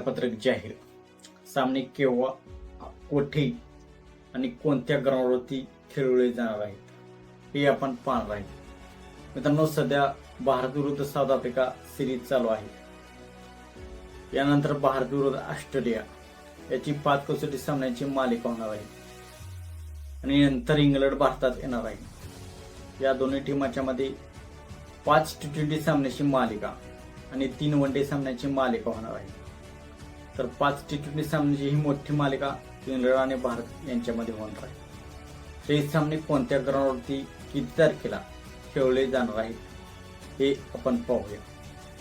वेळापत्रक जाहीर सामने केव्हा कोठे आणि कोणत्या ग्राउंडवरती खेळवले जाणार आहेत हे आपण पाहणार आहे. मित्रांनो सध्या भारत विरुद्ध साऊथ आफ्रिका सिरीज चालू आहे. यानंतर भारत विरुद्ध ऑस्ट्रेलिया याची पाच कसोटी सामन्यांची मालिका होणार आहे. आणि नंतर इंग्लंड भारतात येणार आहे. या दोन्ही टीमाच्या मध्ये पाच टी ट्वेंटी सामन्याची मालिका आणि तीन वन डे सामन्याची मालिका होणार आहे. तर पाच टी ट्वेंटी सामन्याची ही मोठी मालिका इंग्लंड आणि भारत यांच्यामध्ये होणार आहे. हे सामने कोणत्या ग्राउंडवरती किती तारखेला खेळले जाणार आहेत हे आपण पाहूया.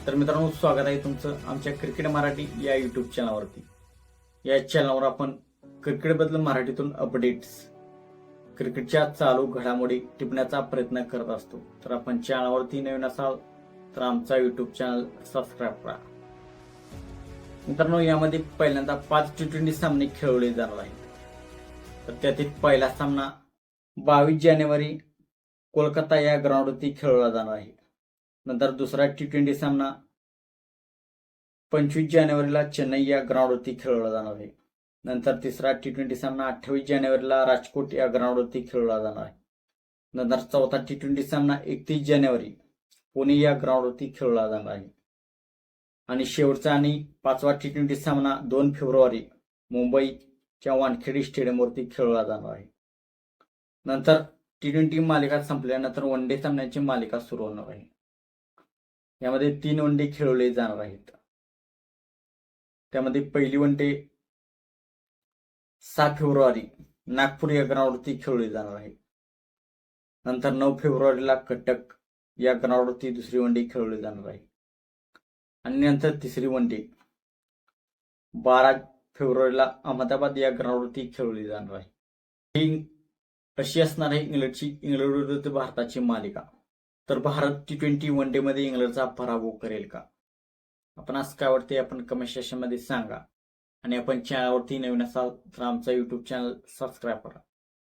तर मित्रांनो स्वागत आहे तुमचं आमच्या क्रिकेट मराठी या युट्यूब चॅनलवरती या चॅनलवर आपण क्रिकेटबद्दल मराठीतून अपडेट्स क्रिकेटच्या चालू घडामोडी टिपण्याचा प्रयत्न करत असतो. तर आपण चॅनलवरती नवीन असाल तर आमचा युट्यूब चॅनल सबस्क्राईब करा. मित्रांनो यामध्ये पहिल्यांदा पाच टी ट्वेंटी सामने खेळवले जाणार आहेत. तर त्यातील पहिला सामना बावीस जानेवारी कोलकाता या ग्राउंडवरती खेळवला जाणार आहे. नंतर दुसरा टी ट्वेंटी सामना पंचवीस जानेवारीला चेन्नई या ग्राउंडवरती खेळवला जाणार आहे. नंतर तिसरा टी ट्वेंटी सामना अठ्ठावीस जानेवारीला राजकोट या ग्राउंडवरती खेळवला जाणार आहे. नंतर चौथा टी ट्वेंटी सामना एकतीस जानेवारी पुणे या ग्राउंडवरती खेळवला जाणार आहे. आणि शेवटचा आणि पाचवा टी ट्वेंटी सामना दोन फेब्रुवारी मुंबईच्या वानखेडी स्टेडियमवरती खेळवला जाणार आहे. नंतर टी ट्वेंटी मालिका संपल्यानंतर वन डे सामन्याची मालिका सुरू होणार आहे. यामध्ये तीन वन डे खेळवले जाणार आहेत. त्यामध्ये पहिली वन डे सात फेब्रुवारी नागपूर या ग्राउंडवरती खेळवली जाणार आहे. नंतर नऊ फेब्रुवारीला कटक या ग्राउंडवरती दुसरी वन डे खेळवली जाणार आहे. आणि नंतर तिसरी वन डे बारा फेब्रुवारीला अहमदाबाद या ग्राउंडवरती खेळवली जाणार आहे. ही अशी असणार आहे? इंग्लंडची इंग्लंड विरुद्ध भारताची मालिका. तर Bharat T twenty one day मध्ये इंग्लंडचा पराभव करेल का? आपण असं काय वाटते आपण कमेंट सेक्शनमध्ये सांगा. आणि आपण चॅनलवरती नवीन असाल तर आमचा युट्यूब चॅनल सबस्क्राईब करा.